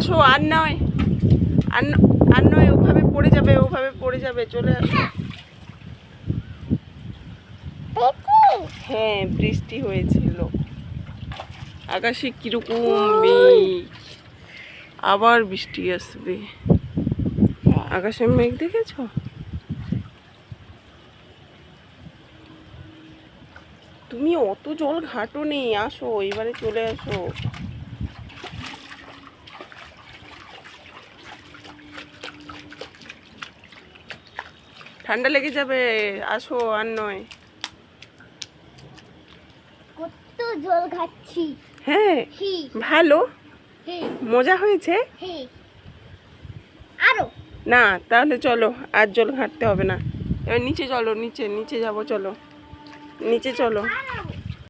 আসো আর নয়। আর আর নয় ওভাবে পড়ে যাবে ওভাবে পড়ে যাবে চলে আসো। হ্যাঁ বৃষ্টি হয়েছিল। আকাশে কীরকম মেঘ। আবার বৃষ্টি আসবে। আকাশে মেঘ দেখেছ? তুমি অত জল ঘাটো নেই আসো এবারে চলে আসো। ঠান্ডা লেগে যাবে আসো আর নয়। কত জল খাচ্ছি। হ্যাঁ ভালো। মজা হয়েছে? আরও। না তাহলে চলো আর জল ঘাঁটতে হবে না। এবার নিচে চলো নিচে নিচে যাব চলো। নিচে চলো।